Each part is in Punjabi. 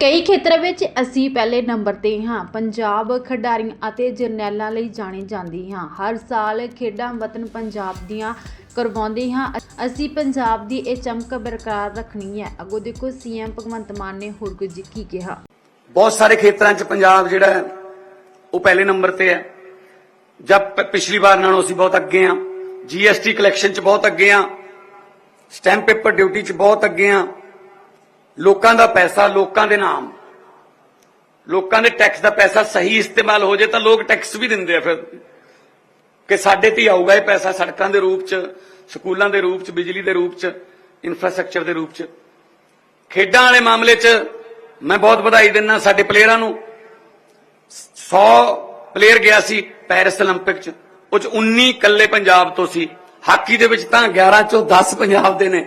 ਕਈ ਖੇਤਰਾਂ ਵਿੱਚ ਅਸੀਂ ਪਹਿਲੇ ਨੰਬਰ ਤੇ ਹਾਂ। ਪੰਜਾਬ ਖਿਡਾਰੀਆਂ ਅਤੇ ਜਰਨੈਲਾਂ ਲਈ ਜਾਣੇ ਜਾਂਦੀ ਹਾਂ। ਹਰ ਸਾਲ ਖੇਡਾਂ ਵਤਨ ਪੰਜਾਬ ਦੀਆਂ ਕਰਵਾਉਂਦੇ ਹਾਂ। ਅਸੀਂ ਪੰਜਾਬ ਦੀ ਇਹ ਚਮਕ ਬਰਕਰਾਰ ਰੱਖਣੀ ਹੈ। ਅੱਗੋਂ ਦੇਖੋ, ਸੀਐਮ ਭਗਵੰਤ ਮਾਨ ਨੇ ਹੋਰ ਕੁਝ ਕੀ ਕਿਹਾ? ਬਹੁਤ ਸਾਰੇ ਖੇਤਰਾਂ 'ਚ ਪੰਜਾਬ ਜਿਹੜਾ ਹੈ, ਉਹ ਪਹਿਲੇ ਨੰਬਰ ਤੇ ਹੈ। ਜਦ ਪਿਛਲੀ ਵਾਰ ਨਾਲੋਂ ਅਸੀਂ ਬਹੁਤ ਅੱਗੇ ਆ ਜੀਐਸਟੀ ਕਲੈਕਸ਼ਨ 'ਚ ਬਹੁਤ ਅੱਗੇ ਆ ਸਟੈਂਪ ਪੇਪਰ ਡਿਊਟੀ 'ਚ ਬਹੁਤ ਅੱਗੇ ਆ ਲੋਕਾਂ ਦਾ ਪੈਸਾ ਲੋਕਾਂ ਦੇ ਨਾਮ ਲੋਕਾਂ ਦੇ ਟੈਕਸ ਦਾ ਪੈਸਾ ਸਹੀ ਇਸਤੇਮਾਲ ਹੋ ਜੇ ਤਾਂ ਲੋਕ ਟੈਕਸ ਵੀ ਦਿੰਦੇ ਆ ਫਿਰ ਕਿ ਸਾਡੇ ਤੇ ਹੀ ਆਊਗਾ ਇਹ ਪੈਸਾ ਸੜਕਾਂ ਦੇ ਰੂਪ 'ਚ ਸਕੂਲਾਂ ਦੇ ਰੂਪ 'ਚ ਬਿਜਲੀ ਦੇ ਰੂਪ 'ਚ ਇਨਫਰਾਸਟ੍ਰਕਚਰ ਦੇ ਰੂਪ 'ਚ ਖੇਡਾਂ ਵਾਲੇ ਮਾਮਲੇ 'ਚ ਮੈਂ ਬਹੁਤ ਵਧਾਈ ਦਿੰਦਾ ਸਾਡੇ ਪਲੇਅਰਾਂ ਨੂੰ 100 ਪਲੇਅਰ ਗਿਆ ਸੀ ਪੈਰਿਸ 올림픽 'ਚ ਉਹ 'ਚ 19 ਇਕੱਲੇ ਪੰਜਾਬ ਤੋਂ ਸੀ ਹਾਕੀ ਦੇ ਵਿੱਚ ਤਾਂ 11 ਚੋਂ 10 ਪੰਜਾਬ ਦੇ ਨੇ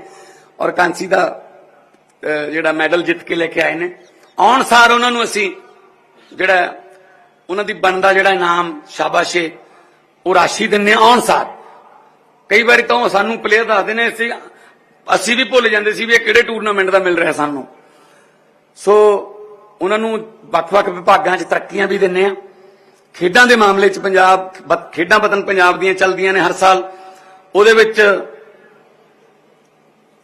ਔਰ ਕਾਂਸੀ ਦਾ ਅਹ, ਜਿਹੜਾ ਮੈਡਲ ਜਿੱਤ ਕੇ ਲੈ ਕੇ ਆਏ ਨੇ। ਆਉਣ ਸਾਰ ਉਹਨਾਂ ਨੂੰ ਅਸੀਂ ਜਿਹੜਾ ਉਹਨਾਂ ਦੀ ਬਣਦਾ ਜਿਹੜਾ ਇਨਾਮ ਸ਼ਾਬਾਸ਼ੇ, ਉਹ ਰਾਸ਼ੀ ਦਿੰਨੇ ਆਉਣ ਸਾਰ। ਕਈ ਵਾਰੀ ਤਾਂ ਉਹ ਸਾਨੂੰ ਪਲੇਅਰ ਦੱਸਦੇ ਨੇ, ਅਸੀਂ ਅਸੀਂ ਵੀ ਭੁੱਲ ਜਾਂਦੇ ਸੀ ਵੀ ਇਹ ਕਿਹੜੇ ਟੂਰਨਾਮੈਂਟ ਦਾ ਮਿਲ ਰਿਹਾ ਸਾਨੂੰ। ਸੋ ਉਹਨਾਂ ਨੂੰ ਵੱਖ-ਵੱਖ ਵਿਭਾਗਾਂ 'ਚ ਤਰੱਕੀਆਂ ਵੀ ਦਿੰਨੇ ਆ ਖੇਡਾਂ ਦੇ ਮਾਮਲੇ 'ਚ ਪੰਜਾਬ ਬ- ਖੇਡਾਂ ਵਤਨ ਪੰਜਾਬ ਦੀਆਂ ਚੱਲਦੀਆਂ ਨੇ ਹਰ ਸਾਲ। ਉਹਦੇ ਵਿੱਚ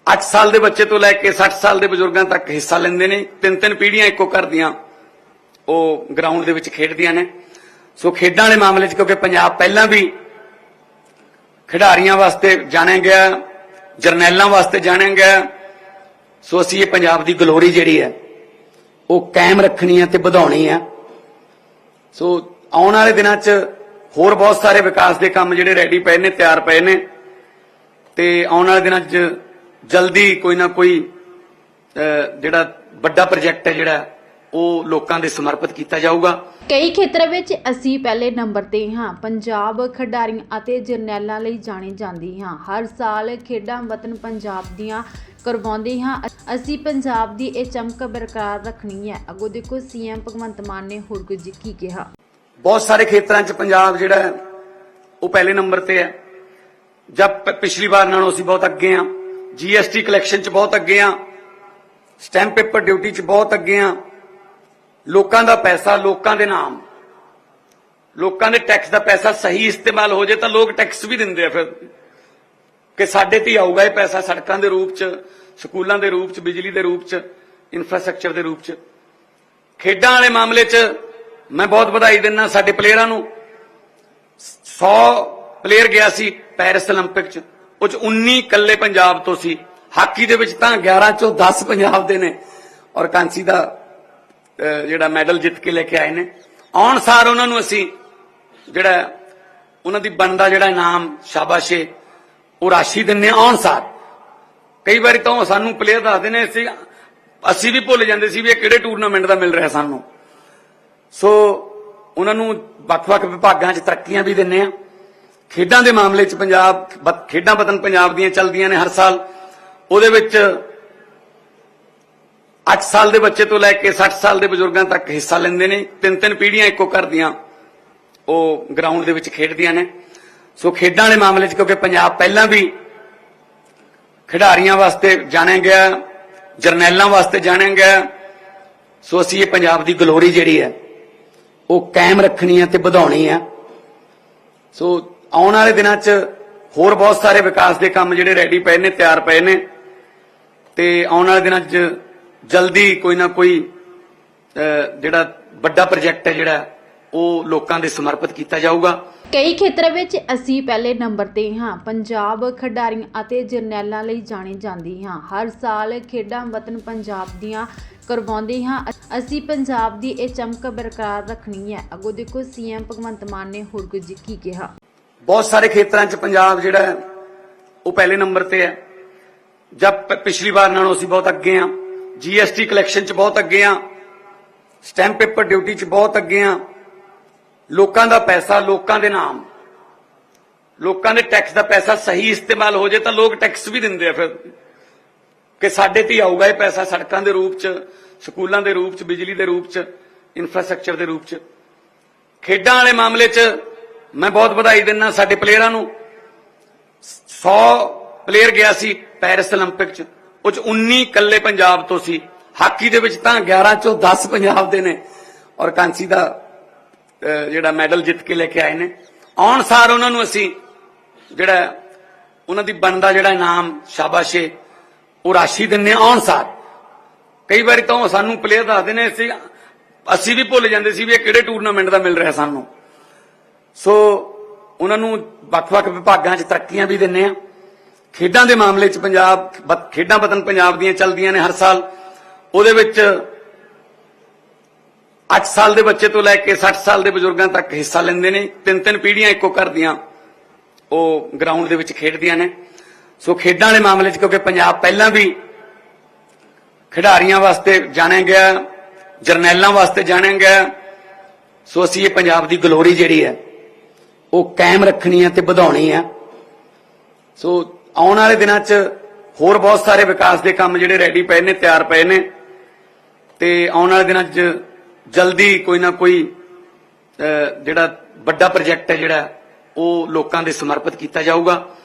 8 ਸਾਲ ਦੇ ਬੱਚੇ ਤੋਂ ਲੈ ਕੇ 60 ਸਾਲ ਦੇ ਬਜ਼ੁਰਗਾਂ ਤੱਕ ਹਿੱਸਾ ਲੈਂਦੇ ਨੇ। ਤਿੰਨ ਤਿੰਨ ਪੀੜ੍ਹੀਆਂ ਇੱਕੋ ਘਰ ਦੀਆਂ ਉਹ ਗਰਾਊਂਡ ਦੇ ਵਿੱਚ ਖੇਡਦੀਆਂ ਨੇ। ਸੋ ਖੇਡਾਂ ਵਾਲੇ ਮਾਮਲੇ 'ਚ ਕਿਉਂਕਿ ਪੰਜਾਬ ਪਹਿਲਾਂ ਵੀ ਖਿਡਾਰੀਆਂ ਵਾਸਤੇ ਜਾਣਿਆ ਗਿਆ, ਜਰਨੈਲਾਂ ਵਾਸਤੇ ਜਾਣਿਆ ਗਿਆ, ਸੋ ਅਸੀਂ ਇਹ ਪੰਜਾਬ ਦੀ ਗਲੋਰੀ ਜਿਹੜੀ ਹੈ, ਉਹ ਕਾਇਮ ਰੱਖਣੀ ਹੈ ਤੇ ਵਧਾਉਣੀ ਹੈ। ਸੋ ਆਉਣ ਵਾਲੇ ਦਿਨਾਂ 'ਚ ਹੋਰ ਬਹੁਤ ਸਾਰੇ ਵਿਕਾਸ ਦੇ ਕੰਮ ਜਿਹੜੇ ਰੈਡੀ ਪਏ ਨੇ, ਤਿਆਰ ਪਏ ਨੇ ਤੇ ਆਉਣ ਵਾਲੇ ਦਿਨਾਂ 'ਚ ਜਲਦੀ ਕੋਈ ਨਾ ਕੋਈ ਜਿਹੜਾ ਵੱਡਾ ਪ੍ਰੋਜੈਕਟ ਹੈ ਜਿਹੜਾ ਉਹ ਲੋਕਾਂ ਦੇ ਸਮਰਪਿਤ ਕੀਤਾ ਜਾਊਗਾ। ਕਈ ਖੇਤਰਾਂ ਵਿੱਚ ਅਸੀਂ ਪਹਿਲੇ ਨੰਬਰ ਤੇ ਹਾਂ ਪੰਜਾਬ ਖਿਡਾਰੀਆਂ ਅਤੇ ਜਰਨੈਲਾਂ ਲਈ ਜਾਣੀ ਜਾਂਦੀ ਹਾਂ। ਹਰ ਸਾਲ ਖੇਡਾਂ ਵਤਨ ਪੰਜਾਬ ਦੀਆਂ ਕਰਵਾਉਂਦੇ ਹਾਂ। ਅਸੀਂ ਪੰਜਾਬ ਦੀ ਇਹ ਚਮਕ ਬਰਕਰਾਰ ਰੱਖਣੀ ਹੈ। ਅੱਗੋਂ ਦੇਖੋ ਸੀਐਮ ਭਗਵੰਤ ਮਾਨ ਨੇ ਹੋਰ ਕੁਝ ਕੀ ਕਿਹਾ। ਬਹੁਤ ਸਾਰੇ ਖੇਤਰਾਂ 'ਚ ਪੰਜਾਬ ਜਿਹੜਾ ਹੈ ਉਹ ਪਹਿਲੇ ਨੰਬਰ ਤੇ ਹੈ। ਜਦ ਪਿਛਲੀ ਵਾਰ ਨਾਲੋਂ ਅਸੀਂ ਬਹੁਤ ਅੱਗੇ ਆ ਜੀਐਸਟੀ ਕਲੈਕਸ਼ਨ 'ਚ ਬਹੁਤ ਅੱਗੇ ਆ ਸਟੈਂਪ ਪੇਪਰ ਡਿਊਟੀ 'ਚ ਬਹੁਤ ਅੱਗੇ ਆ ਲੋਕਾਂ ਦਾ ਪੈਸਾ ਲੋਕਾਂ ਦੇ ਨਾਮ ਲੋਕਾਂ ਦੇ ਟੈਕਸ ਦਾ ਪੈਸਾ ਸਹੀ ਇਸਤੇਮਾਲ ਹੋ ਜੇ ਤਾਂ ਲੋਕ ਟੈਕਸ ਵੀ ਦਿੰਦੇ ਆ ਫਿਰ ਕਿ ਸਾਡੇ ਤੇ ਹੀ ਆਊਗਾ ਇਹ ਪੈਸਾ ਸੜਕਾਂ ਦੇ ਰੂਪ 'ਚ ਸਕੂਲਾਂ ਦੇ ਰੂਪ 'ਚ ਬਿਜਲੀ ਦੇ ਰੂਪ 'ਚ ਇਨਫਰਾਸਟ੍ਰਕਚਰ ਦੇ ਰੂਪ 'ਚ ਖੇਡਾਂ ਵਾਲੇ ਮਾਮਲੇ 'ਚ ਮੈਂ ਬਹੁਤ ਵਧਾਈ ਦਿੰਦਾ ਸਾਡੇ ਪਲੇਅਰਾਂ ਨੂੰ 100 ਪਲੇਅਰ ਗਿਆ ਸੀ ਪੈਰਿਸ 올림픽 'ਚ ਉਹ 'ਚ 19 ਇਕੱਲੇ ਪੰਜਾਬ ਤੋਂ ਸੀ। ਹਾਕੀ ਦੇ ਵਿੱਚ ਤਾਂ 11 ਚੋਂ 10 ਪੰਜਾਬ ਦੇ ਨੇ। ਔਰ ਕਾਂਸੀ ਦਾ ਜਿਹੜਾ ਮੈਡਲ ਜਿੱਤ ਕੇ ਲੈ ਕੇ ਆਏ ਨੇ। ਆਉਣ ਸਾਰ ਉਹਨਾਂ ਨੂੰ ਅਸੀਂ ਜਿਹੜਾ, ਉਹਨਾਂ ਦੀ ਬਣਦਾ ਜਿਹੜਾ ਇਨਾਮ ਸ਼ਾਬਾਸ਼ੇ ਉਹ ਰਾਸ਼ੀ ਦਿੰਨੇ ਆਉਣ ਸਾਰ। ਕਈ ਵਾਰੀ ਤਾਂ ਉਹ ਸਾਨੂੰ ਪਲੇਅਰ ਦੱਸਦੇ ਨੇ, ਅਸੀਂ ਅਸੀਂ ਵੀ ਭੁੱਲ ਜਾਂਦੇ ਸੀ ਵੀ ਇਹ ਕਿਹੜੇ ਟੂਰਨਾਮੈਂਟ ਦਾ ਮਿਲ ਰਿਹਾ ਸਾਨੂੰ। ਸੋ ਉਹਨਾਂ ਨੂੰ ਵੱਖ-ਵੱਖ ਵਿਭਾਗਾਂ 'ਚ ਤਰੱਕੀਆਂ ਵੀ ਦਿੰਨੇ ਆ। ਖੇਡਾਂ ਦੇ ਮਾਮਲੇ 'ਚ ਪੰਜਾਬ, ਬ- ਖੇਡਾਂ ਵਤਨ ਪੰਜਾਬ ਦੀਆਂ ਚੱਲਦੀਆਂ ਨੇ ਹਰ ਸਾਲ। ਉਹਦੇ ਵਿੱਚ 8 ਸਾਲ ਦੇ ਬੱਚੇ ਤੋਂ ਲੈ ਕੇ 60 ਸਾਲ ਦੇ ਬਜ਼ੁਰਗਾਂ ਤੱਕ ਹਿੱਸਾ ਲੈਂਦੇ ਨੇ। ਤਿੰਨ ਤਿੰਨ ਪੀੜ੍ਹੀਆਂ ਇੱਕੋ ਘਰ ਦੀਆਂ ਉਹ ਗਰਾਊਂਡ ਦੇ ਵਿੱਚ ਖੇਡਦੀਆਂ ਨੇ। ਸੋ ਖੇਡਾਂ ਵਾਲੇ ਮਾਮਲੇ 'ਚ ਕਿਉਂਕਿ ਪੰਜਾਬ ਪਹਿਲਾਂ ਵੀ ਖਿਡਾਰੀਆਂ ਵਾਸਤੇ ਜਾਣਿਆ ਗਿਆ, ਜਰਨੈਲਾਂ ਵਾਸਤੇ ਜਾਣਿਆ ਗਿਆ, ਸੋ ਅਸੀਂ ਇਹ ਪੰਜਾਬ ਦੀ ਗਲੋਰੀ ਜਿਹੜੀ ਹੈ, ਉਹ ਕਾਇਮ ਰੱਖਣੀ ਹੈ ਤੇ ਵਧਾਉਣੀ ਹੈ। ਸੋ ਆਉਣ ਵਾਲੇ ਦਿਨਾਂ 'ਚ ਹੋਰ ਬਹੁਤ ਸਾਰੇ ਵਿਕਾਸ ਦੇ ਕੰਮ ਜਿਹੜੇ ਰੈਡੀ ਪਏ ਨੇ, ਤਿਆਰ ਪਏ ਨੇ। ਤੇ ਆਉਣ ਵਾਲੇ ਦਿਨਾਂ 'ਚ ਜਲਦੀ ਕੋਈ ਨਾ ਕੋਈ ਜਿਹੜਾ ਵੱਡਾ ਪ੍ਰੋਜੈਕਟ ਹੈ ਜਿਹੜਾ, ਉਹ ਲੋਕਾਂ ਦੇ ਸਮਰਪਿਤ ਕੀਤਾ ਜਾਊਗਾ। ਕਈ ਖੇਤਰਾਂ ਵਿੱਚ ਅਸੀਂ ਪਹਿਲੇ ਨੰਬਰ ਤੇ ਹਾਂ। ਪੰਜਾਬ ਖਿਡਾਰੀਆਂ ਅਤੇ ਜਰਨੈਲਾਂ ਲਈ ਜਾਣੀ ਜਾਂਦੀ ਹਾਂ। ਹਰ ਸਾਲ ਖੇਡਾਂ ਵਤਨ ਪੰਜਾਬ ਦੀਆਂ ਕਰਵਾਉਂਦੇ ਹਾਂ। ਅਸੀਂ ਪੰਜਾਬ ਦੀ ਇਹ ਚਮਕ ਬਰਕਰਾਰ ਰੱਖਣੀ ਹੈ। ਅੱਗੋਂ ਦੇਖੋ, ਸੀਐਮ ਭਗਵੰਤ ਮਾਨ ਨੇ ਹੋਰ ਕੁਝ ਕੀ ਕਿਹਾ। ਬਹੁਤ ਸਾਰੇ ਖੇਤਰਾਂ 'ਚ ਪੰਜਾਬ ਜਿਹੜਾ ਹੈ, ਉਹ ਪਹਿਲੇ ਨੰਬਰ ਤੇ ਹੈ। ਜਦ ਪਿਛਲੀ ਵਾਰ ਨਾਲੋਂ ਅਸੀਂ ਬਹੁਤ ਅੱਗੇ ਆ ਜੀਐਸਟੀ ਕਲੈਕਸ਼ਨ 'ਚ ਬਹੁਤ ਅੱਗੇ ਆ ਸਟੈਂਪ ਪੇਪਰ ਡਿਊਟੀ 'ਚ ਬਹੁਤ ਅੱਗੇ ਆ ਲੋਕਾਂ ਦਾ ਪੈਸਾ ਲੋਕਾਂ ਦੇ ਨਾਮ ਲੋਕਾਂ ਦੇ ਟੈਕਸ ਦਾ ਪੈਸਾ ਸਹੀ ਇਸਤੇਮਾਲ ਹੋ ਜੇ ਤਾਂ ਲੋਕ ਟੈਕਸ ਵੀ ਦਿੰਦੇ ਆ ਫਿਰ ਕਿ ਸਾਡੇ ਤੇ ਹੀ ਆਊਗਾ ਇਹ ਪੈਸਾ ਸੜਕਾਂ ਦੇ ਰੂਪ 'ਚ ਸਕੂਲਾਂ ਦੇ ਰੂਪ 'ਚ ਬਿਜਲੀ ਦੇ ਰੂਪ 'ਚ ਇਨਫਰਾਸਟ੍ਰਕਚਰ ਦੇ ਰੂਪ 'ਚ ਖੇਡਾਂ ਵਾਲੇ ਮਾਮਲੇ 'ਚ ਮੈਂ ਬਹੁਤ ਵਧਾਈ ਦਿੰਦਾ ਸਾਡੇ ਪਲੇਅਰਾਂ ਨੂੰ 100 ਪਲੇਅਰ ਗਿਆ ਸੀ ਪੈਰਿਸ 올림픽 'ਚ ਉਹ 'ਚ 19 ਇਕੱਲੇ ਪੰਜਾਬ ਤੋਂ ਸੀ ਹਾਕੀ ਦੇ ਵਿੱਚ ਤਾਂ 11 ਚੋਂ 10 ਪੰਜਾਬ ਦੇ ਨੇ ਔਰ ਕਾਂਸੀ ਦਾ ਅਹ, ਜਿਹੜਾ ਮੈਡਲ ਜਿੱਤ ਕੇ ਲੈ ਕੇ ਆਏ ਨੇ। ਆਉਣ ਸਾਰ ਉਹਨਾਂ ਨੂੰ ਅਸੀਂ ਜਿਹੜਾ ਉਹਨਾਂ ਦੀ ਬਣਦਾ ਜਿਹੜਾ ਇਨਾਮ ਸ਼ਾਬਾਸ਼ੇ, ਉਹ ਰਾਸ਼ੀ ਦਿੰਨੇ ਹਾਂ ਆਉਣ ਸਾਰ। ਕਈ ਵਾਰੀ ਤਾਂ ਉਹ ਸਾਨੂੰ ਪਲੇਅਰ ਦੱਸਦੇ ਨੇ, ਅਸੀਂ ਅਸੀਂ ਵੀ ਭੁੱਲ ਜਾਂਦੇ ਸੀ ਵੀ ਇਹ ਕਿਹੜੇ ਟੂਰਨਾਮੈਂਟ ਦਾ ਮਿਲ ਰਿਹਾ ਸਾਨੂੰ। ਸੋ ਉਹਨਾਂ ਨੂੰ ਵੱਖ-ਵੱਖ ਵਿਭਾਗਾਂ 'ਚ ਤਰੱਕੀਆਂ ਵੀ ਦਿੰਨੇ ਆ ਖੇਡਾਂ ਦੇ ਮਾਮਲੇ 'ਚ ਪੰਜਾਬ ਬ- ਖੇਡਾਂ ਵਤਨ ਪੰਜਾਬ ਦੀਆਂ ਚੱਲਦੀਆਂ ਨੇ ਹਰ ਸਾਲ। ਉਹਦੇ ਵਿੱਚ 8 ਸਾਲ ਦੇ ਬੱਚੇ ਤੋਂ ਲੈ ਕੇ 60 ਸਾਲ ਦੇ ਬਜ਼ੁਰਗਾਂ ਤੱਕ ਹਿੱਸਾ ਲੈਂਦੇ ਨੇ। ਤਿੰਨ ਤਿੰਨ ਪੀੜ੍ਹੀਆਂ ਇੱਕੋ ਘਰ ਦੀਆਂ ਉਹ ਗਰਾਊਂਡ ਦੇ ਵਿੱਚ ਖੇਡਦੀਆਂ ਨੇ। ਸੋ ਖੇਡਾਂ ਵਾਲੇ ਮਾਮਲੇ 'ਚ ਕਿਉਂਕਿ ਪੰਜਾਬ ਪਹਿਲਾਂ ਵੀ ਖਿਡਾਰੀਆਂ ਵਾਸਤੇ ਜਾਣਿਆ ਗਿਆ, ਜਰਨੈਲਾਂ ਵਾਸਤੇ ਜਾਣਿਆ ਗਿਆ, ਸੋ ਅਸੀਂ ਇਹ ਪੰਜਾਬ ਦੀ ਗਲੋਰੀ ਜਿਹੜੀ ਹੈ, ਉਹ ਕਾਇਮ ਰੱਖਣੀ ਹੈ ਤੇ ਵਧਾਉਣੀ ਹੈ। ਸੋ ਆਉਣ ਵਾਲੇ ਦਿਨਾਂ 'ਚ ਹੋਰ ਬਹੁਤ ਸਾਰੇ ਵਿਕਾਸ ਦੇ ਕੰਮ ਜਿਹੜੇ ਰੈਡੀ ਪਏ ਨੇ, ਤਿਆਰ ਪਏ ਨੇ। ਤੇ ਆਉਣ ਵਾਲੇ ਦਿਨਾਂ 'ਚ ਜਲਦੀ ਕੋਈ ਨਾ ਕੋਈ ਜਿਹੜਾ ਵੱਡਾ ਪ੍ਰੋਜੈਕਟ ਹੈ ਜਿਹੜਾ, ਉਹ ਲੋਕਾਂ ਦੇ ਸਮਰਪਿਤ ਕੀਤਾ ਜਾਊਗਾ।